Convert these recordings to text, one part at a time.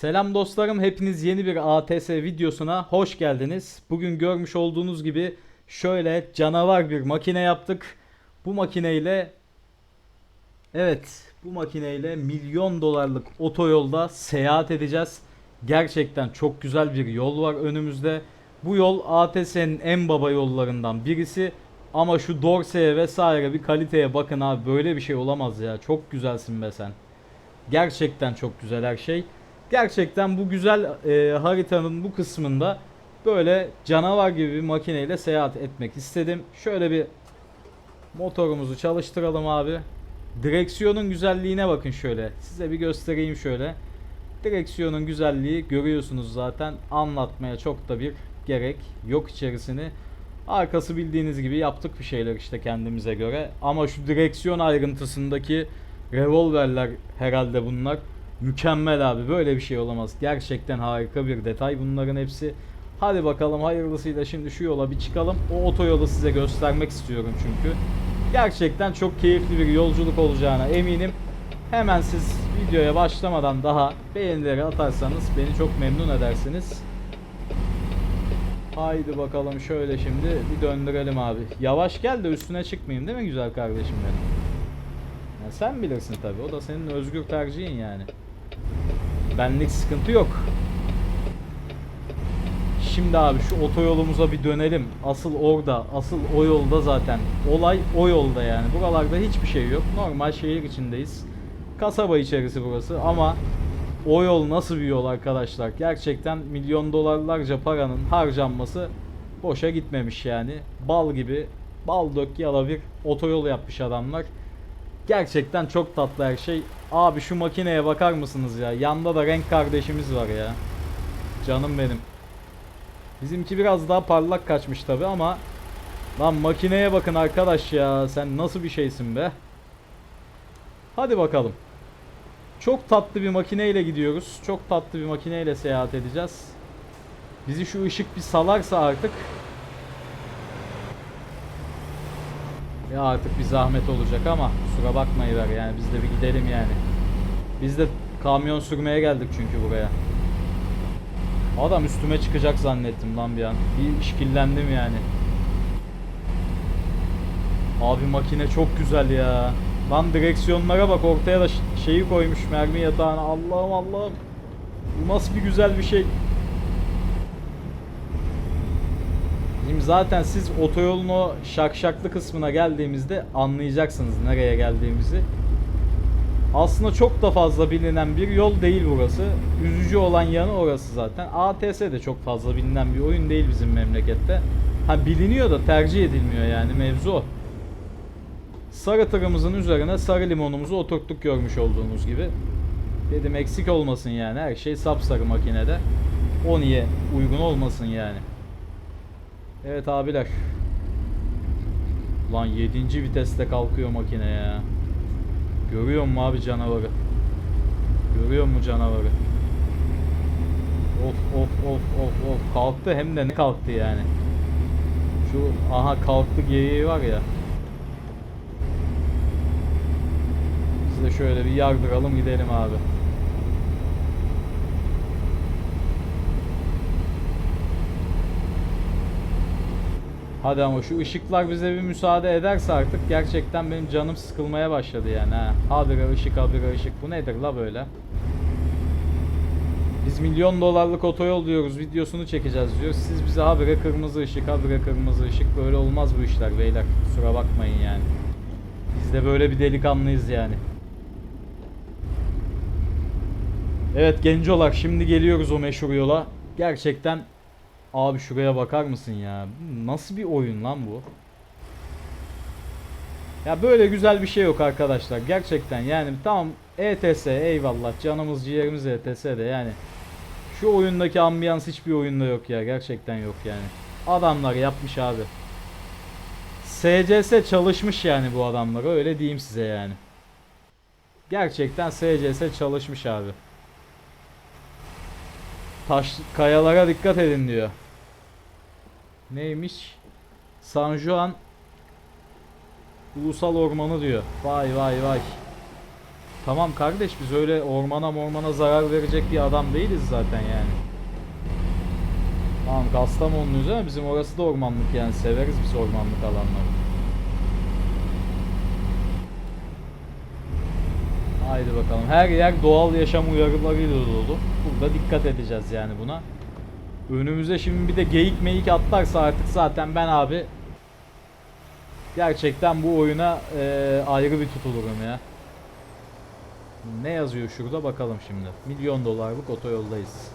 Selam dostlarım, hepiniz yeni bir ATS videosuna hoş geldiniz. Bugün görmüş olduğunuz gibi şöyle canavar bir makine yaptık. Bu makineyle evet, bu makineyle milyon dolarlık otoyolda seyahat edeceğiz. Gerçekten çok güzel bir yol var önümüzde. Bu yol ATS'nin en baba yollarından birisi. Ama şu dorseye vesaire bir kaliteye bakın abi böyle bir şey olamaz ya. Çok güzelsin be sen. Gerçekten çok güzel her şey. Gerçekten bu güzel e, haritanın bu kısmında böyle canavar gibi bir makineyle seyahat etmek istedim. Şöyle bir motorumuzu çalıştıralım abi. Direksiyonun güzelliğine bakın şöyle. Size bir göstereyim şöyle. Direksiyonun güzelliği görüyorsunuz zaten. Anlatmaya çok da bir gerek yok içerisini. Arkası bildiğiniz gibi yaptık bir şeyler işte kendimize göre. Ama şu direksiyon ayrıntısındaki revolverler herhalde bunlar. Mükemmel abi böyle bir şey olamaz. Gerçekten harika bir detay bunların hepsi. Hadi bakalım hayırlısıyla şimdi şu yola bir çıkalım. O otoyolu size göstermek istiyorum çünkü. Gerçekten çok keyifli bir yolculuk olacağına eminim. Hemen siz videoya başlamadan daha beğenileri atarsanız beni çok memnun edersiniz. Haydi bakalım şöyle şimdi bir döndürelim abi. Yavaş gel de üstüne çıkmayayım değil mi güzel kardeşim benim? Ya sen bilirsin tabi o da senin özgür tercihin yani. Benlik sıkıntı yok. Şimdi abi şu otoyolumuza bir dönelim. Asıl orada, asıl o yolda zaten. Olay o yolda yani. Buralarda hiçbir şey yok. Normal şehir içindeyiz. Kasaba içerisi burası ama o yol nasıl bir yol arkadaşlar? Gerçekten milyon dolarlarca paranın harcanması boşa gitmemiş yani. Bal gibi, bal dök yala bir otoyol yapmış adamlar. Gerçekten çok tatlı her şey. Abi şu makineye bakar mısınız ya? Yanda da renk kardeşimiz var ya. Canım benim. Bizimki biraz daha parlak kaçmış tabi ama Lan makineye bakın arkadaş ya. Sen nasıl bir şeysin be? Hadi bakalım. Çok tatlı bir makineyle gidiyoruz. Çok tatlı bir makineyle seyahat edeceğiz. Bizi şu ışık bir salarsa artık Ya artık bir zahmet olacak ama kusura bakmayıver yani biz de bir gidelim yani. Biz de kamyon sürmeye geldik çünkü buraya. Adam üstüme çıkacak zannettim lan bir an. Bir işkillendim yani. Abi makine çok güzel ya. Lan direksiyonlara bak ortaya da şeyi koymuş mermi yatağına. Allah'ım Allah'ım. Bu nasıl bir güzel bir şey. Şimdi zaten siz otoyolun o şakşaklı kısmına geldiğimizde anlayacaksınız nereye geldiğimizi. Aslında çok da fazla bilinen bir yol değil burası. Üzücü olan yanı orası zaten. ATS de çok fazla bilinen bir oyun değil bizim memlekette. Ha biliniyor da tercih edilmiyor yani mevzu o. Sarı tırımızın üzerine sarı limonumuzu oturttuk görmüş olduğunuz gibi. Dedim eksik olmasın yani her şey sapsarı makinede. O niye uygun olmasın yani. Evet abiler. Lan 7. viteste kalkıyor makine ya. Görüyor mu abi canavarı? Görüyor mu canavarı? Of of of of of kalktı hem de ne kalktı yani. Şu aha kalktı geyiği var ya. Biz de şöyle bir yardıralım gidelim abi. Hadi ama şu ışıklar bize bir müsaade ederse artık gerçekten benim canım sıkılmaya başladı yani ha. Habire ışık habire ışık bu nedir la böyle? Biz milyon dolarlık otoyol diyoruz videosunu çekeceğiz diyoruz. Siz bize habire kırmızı ışık habire kırmızı ışık böyle olmaz bu işler beyler kusura bakmayın yani. Biz de böyle bir delikanlıyız yani. Evet gencolar şimdi geliyoruz o meşhur yola. Gerçekten Abi şuraya bakar mısın ya? Nasıl bir oyun lan bu? Ya böyle güzel bir şey yok arkadaşlar. Gerçekten yani tamam ETS eyvallah canımız ciğerimiz ETS de yani. Şu oyundaki ambiyans hiçbir oyunda yok ya. Gerçekten yok yani. Adamlar yapmış abi. SCS çalışmış yani bu adamlara öyle diyeyim size yani. Gerçekten SCS çalışmış abi. Taş kayalara dikkat edin diyor. Neymiş? San Juan Ulusal Ormanı diyor. Vay vay vay. Tamam kardeş biz öyle ormana mormana zarar verecek bir adam değiliz zaten yani. Tamam Kastamonu'luyuz ama bizim orası da ormanlık yani severiz biz ormanlık alanları. Haydi bakalım. Her yer doğal yaşam uyarılarıyla dolu. Burada dikkat edeceğiz yani buna. Önümüze şimdi bir de geyik meyik atlarsa artık zaten ben abi gerçekten bu oyuna eee, ayrı bir tutulurum ya. Ne yazıyor şurada bakalım şimdi. Milyon dolarlık otoyoldayız.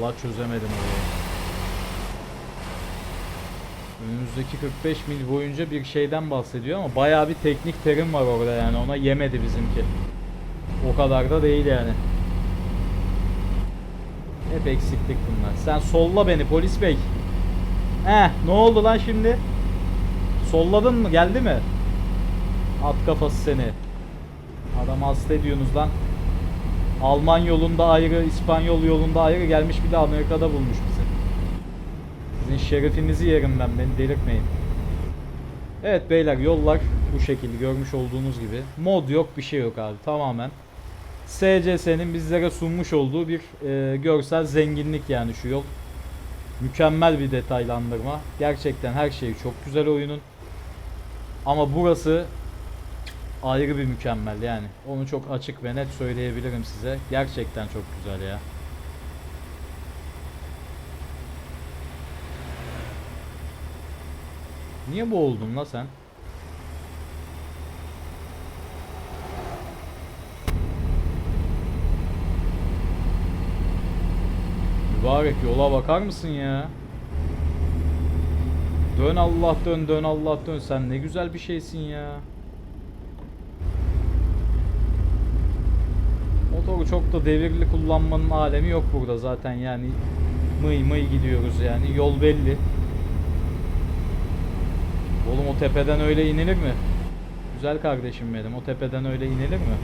Vallahi çözemedim orayı. Önümüzdeki 45 mil boyunca bir şeyden bahsediyor ama bayağı bir teknik terim var orada yani ona yemedi bizimki. O kadar da değil yani. Hep eksiklik bunlar. Sen solla beni polis bey. Heh ne oldu lan şimdi? Solladın mı geldi mi? At kafası seni. Adam hasta ediyorsunuz lan. Alman yolunda ayrı, İspanyol yolunda ayrı gelmiş bir de Amerika'da bulmuş bizi. Sizin şerefinizi yerim ben, beni delirtmeyin. Evet beyler yollar bu şekilde görmüş olduğunuz gibi. Mod yok bir şey yok abi tamamen. SCS'nin bizlere sunmuş olduğu bir e, görsel zenginlik yani şu yol. Mükemmel bir detaylandırma. Gerçekten her şeyi çok güzel oyunun. Ama burası ayrı bir mükemmel yani. Onu çok açık ve net söyleyebilirim size. Gerçekten çok güzel ya. Niye bu oldun la sen? Mübarek yola bakar mısın ya? Dön Allah dön dön Allah dön sen ne güzel bir şeysin ya. Motoru çok da devirli kullanmanın alemi yok burada zaten yani mıy mıy gidiyoruz yani yol belli. Oğlum o tepeden öyle inilir mi? Güzel kardeşim benim o tepeden öyle inilir mi?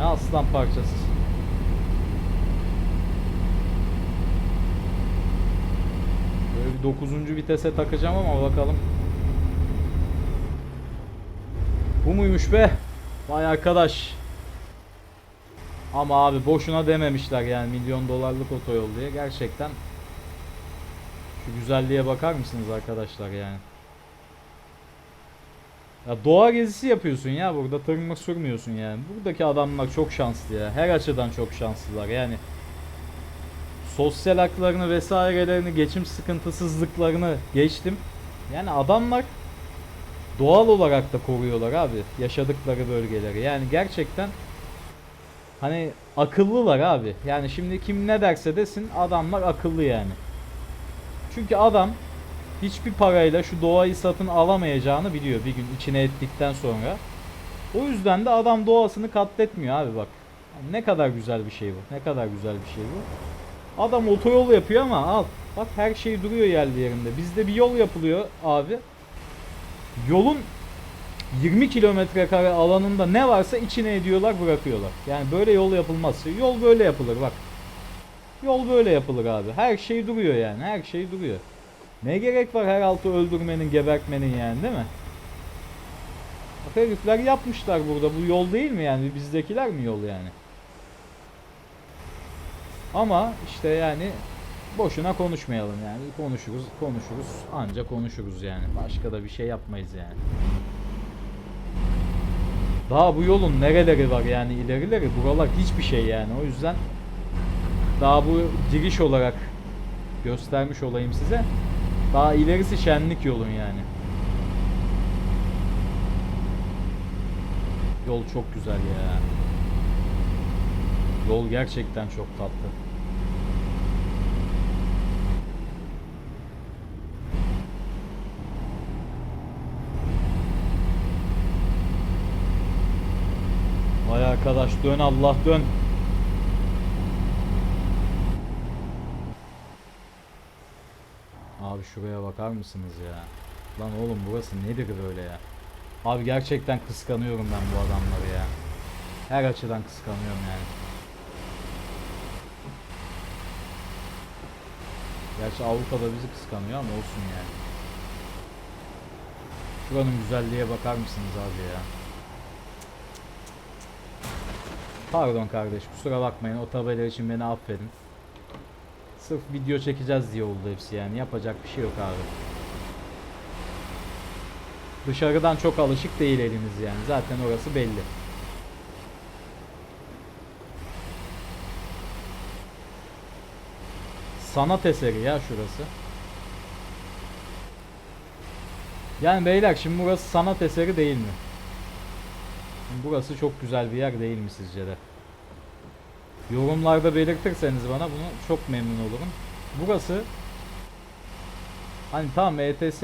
Ya aslan parçası. Böyle bir 9. vitese takacağım ama bakalım. Bu muymuş be? Vay arkadaş. Ama abi boşuna dememişler yani milyon dolarlık otoyol diye. Gerçekten şu güzelliğe bakar mısınız arkadaşlar yani? Ya doğa gezisi yapıyorsun ya burada tırmık sürmüyorsun yani. Buradaki adamlar çok şanslı ya. Her açıdan çok şanslılar yani. Sosyal haklarını vesairelerini, geçim sıkıntısızlıklarını geçtim. Yani adamlar doğal olarak da koruyorlar abi yaşadıkları bölgeleri. Yani gerçekten hani akıllılar abi. Yani şimdi kim ne derse desin adamlar akıllı yani. Çünkü adam hiçbir parayla şu doğayı satın alamayacağını biliyor bir gün içine ettikten sonra. O yüzden de adam doğasını katletmiyor abi bak. Ne kadar güzel bir şey bu. Ne kadar güzel bir şey bu. Adam otoyol yapıyor ama al. Bak her şey duruyor yerli yerinde. Bizde bir yol yapılıyor abi. Yolun 20 kilometre kare alanında ne varsa içine ediyorlar bırakıyorlar. Yani böyle yol yapılmaz. Yol böyle yapılır bak. Yol böyle yapılır abi. Her şey duruyor yani. Her şey duruyor. Ne gerek var her altı öldürmenin, gebertmenin yani değil mi? Bak herifler yapmışlar burada. Bu yol değil mi yani? Bizdekiler mi yol yani? Ama işte yani boşuna konuşmayalım yani. Konuşuruz, konuşuruz. Anca konuşuruz yani. Başka da bir şey yapmayız yani. Daha bu yolun nereleri var yani ilerileri buralar hiçbir şey yani o yüzden daha bu giriş olarak göstermiş olayım size. Daha ilerisi şenlik yolun yani. Yol çok güzel ya. Yol gerçekten çok tatlı. Vay arkadaş dön Allah dön. Abi şuraya bakar mısınız ya? Lan oğlum burası nedir böyle ya? Abi gerçekten kıskanıyorum ben bu adamları ya. Her açıdan kıskanıyorum yani. Gerçi Avrupa'da bizi kıskanıyor ama olsun yani. Şuranın güzelliğe bakar mısınız abi ya? Pardon kardeş kusura bakmayın o tabela için beni affedin. Sırf video çekeceğiz diye oldu hepsi yani yapacak bir şey yok abi. Dışarıdan çok alışık değil elimiz yani zaten orası belli. Sanat eseri ya şurası. Yani beyler şimdi burası sanat eseri değil mi? Burası çok güzel bir yer değil mi sizce de? Yorumlarda belirtirseniz bana bunu çok memnun olurum. Burası hani tamam ETS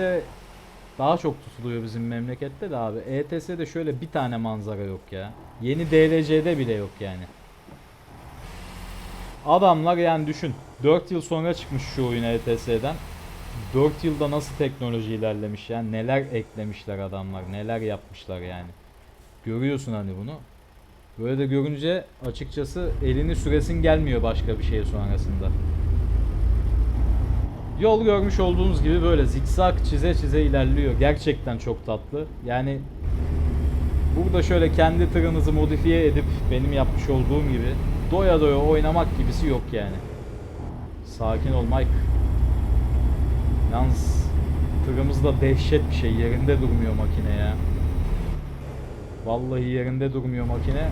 daha çok tutuluyor bizim memlekette de abi. ETS'de şöyle bir tane manzara yok ya. Yeni DLC'de bile yok yani. Adamlar yani düşün 4 yıl sonra çıkmış şu oyun ETS'den. 4 yılda nasıl teknoloji ilerlemiş yani neler eklemişler adamlar neler yapmışlar yani. Görüyorsun hani bunu. Böyle de görünce açıkçası elini süresin gelmiyor başka bir şey sonrasında. Yol görmüş olduğunuz gibi böyle zikzak çize çize ilerliyor. Gerçekten çok tatlı. Yani burada şöyle kendi tırınızı modifiye edip benim yapmış olduğum gibi doya doya oynamak gibisi yok yani. Sakin ol Mike. Yalnız tırımız da dehşet bir şey. Yerinde durmuyor makine ya. Vallahi yerinde durmuyor makine.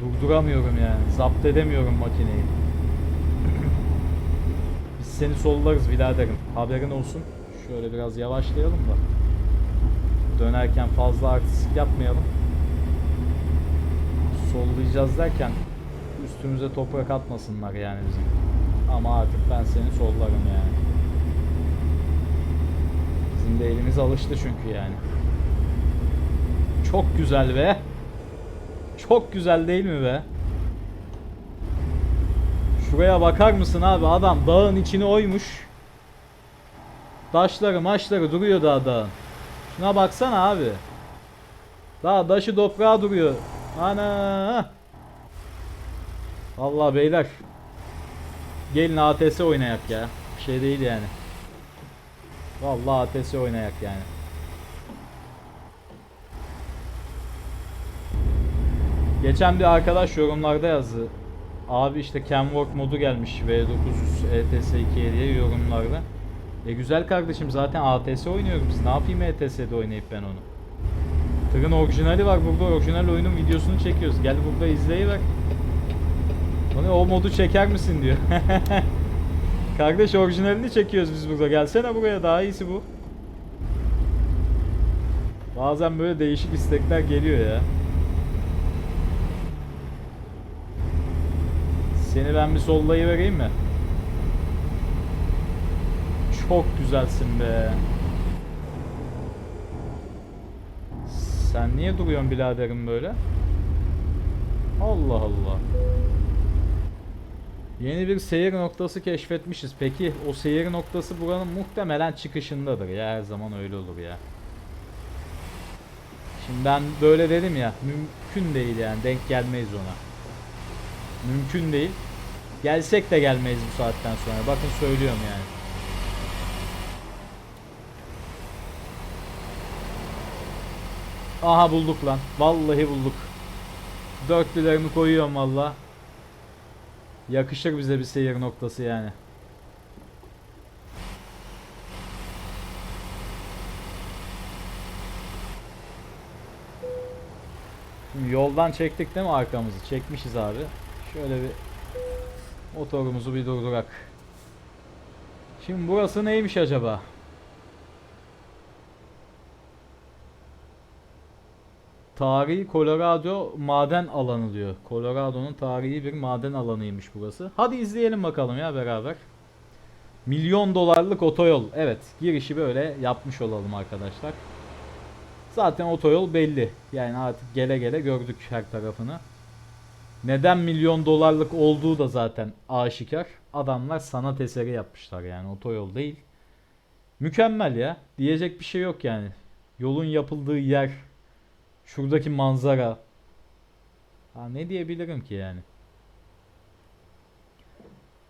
Durduramıyorum yani. Zapt edemiyorum makineyi. Biz seni sollarız biraderim. Haberin olsun. Şöyle biraz yavaşlayalım da. Dönerken fazla artistik yapmayalım. Sollayacağız derken üstümüze toprak atmasınlar yani bizim. Ama artık ben seni sollarım yani. Bizim de elimiz alıştı çünkü yani. Çok güzel be. Çok güzel değil mi be? Şuraya bakar mısın abi adam dağın içini oymuş. Taşları maçları duruyor daha dağın. Şuna baksana abi. Daha taşı toprağa duruyor. Ana. Allah beyler. Gelin ATS oynayak ya. Bir şey değil yani. Vallahi ATS oynayak yani. Geçen bir arkadaş yorumlarda yazdı. Abi işte Camwork modu gelmiş V900 ETS 2'ye diye yorumlarda. E güzel kardeşim zaten ATS oynuyoruz biz. Ne yapayım ETS'de oynayıp ben onu? Tırın orijinali var burada. Orijinal oyunun videosunu çekiyoruz. Gel burada izleyiver. Hani o modu çeker misin diyor. Kardeş orijinalini çekiyoruz biz burada. Gelsene buraya daha iyisi bu. Bazen böyle değişik istekler geliyor ya. Seni ben bir sollayıvereyim mi? Çok güzelsin be. Sen niye duruyorsun biraderim böyle? Allah Allah. Yeni bir seyir noktası keşfetmişiz. Peki o seyir noktası buranın muhtemelen çıkışındadır ya. Her zaman öyle olur ya. Şimdi ben böyle dedim ya. Mümkün değil yani. Denk gelmeyiz ona. Mümkün değil. Gelsek de gelmeyiz bu saatten sonra. Bakın söylüyorum yani. Aha bulduk lan. Vallahi bulduk. Dörtlülerimi koyuyorum valla. Yakışır bize bir seyir noktası yani. Şimdi yoldan çektik değil mi arkamızı? Çekmişiz abi. Şöyle bir motorumuzu bir durdurak. Şimdi burası neymiş acaba? Tarihi Colorado maden alanı diyor. Colorado'nun tarihi bir maden alanıymış burası. Hadi izleyelim bakalım ya beraber. Milyon dolarlık otoyol. Evet girişi böyle yapmış olalım arkadaşlar. Zaten otoyol belli. Yani artık gele gele gördük her tarafını. Neden milyon dolarlık olduğu da zaten aşikar. Adamlar sanat eseri yapmışlar yani otoyol değil. Mükemmel ya. Diyecek bir şey yok yani. Yolun yapıldığı yer, şuradaki manzara, Daha ne diyebilirim ki yani?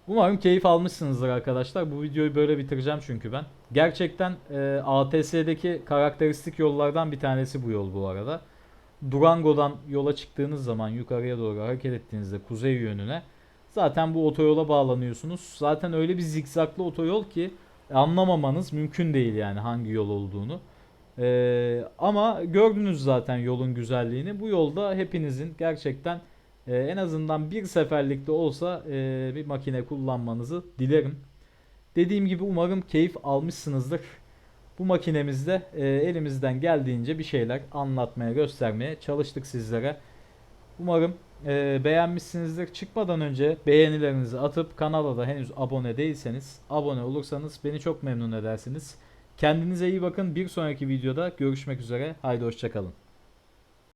Umarım keyif almışsınızdır arkadaşlar. Bu videoyu böyle bitireceğim çünkü ben. Gerçekten e, ATS'deki karakteristik yollardan bir tanesi bu yol bu arada. Durango'dan yola çıktığınız zaman yukarıya doğru hareket ettiğinizde kuzey yönüne zaten bu otoyola bağlanıyorsunuz. Zaten öyle bir zikzaklı otoyol ki anlamamanız mümkün değil yani hangi yol olduğunu. Ee, ama gördünüz zaten yolun güzelliğini. Bu yolda hepinizin gerçekten e, en azından bir seferlikte olsa e, bir makine kullanmanızı dilerim. Dediğim gibi umarım keyif almışsınızdır. Bu makinemizde e, elimizden geldiğince bir şeyler anlatmaya, göstermeye çalıştık sizlere. Umarım e, beğenmişsinizdir. Çıkmadan önce beğenilerinizi atıp kanala da henüz abone değilseniz abone olursanız beni çok memnun edersiniz. Kendinize iyi bakın. Bir sonraki videoda görüşmek üzere. Haydi hoşçakalın.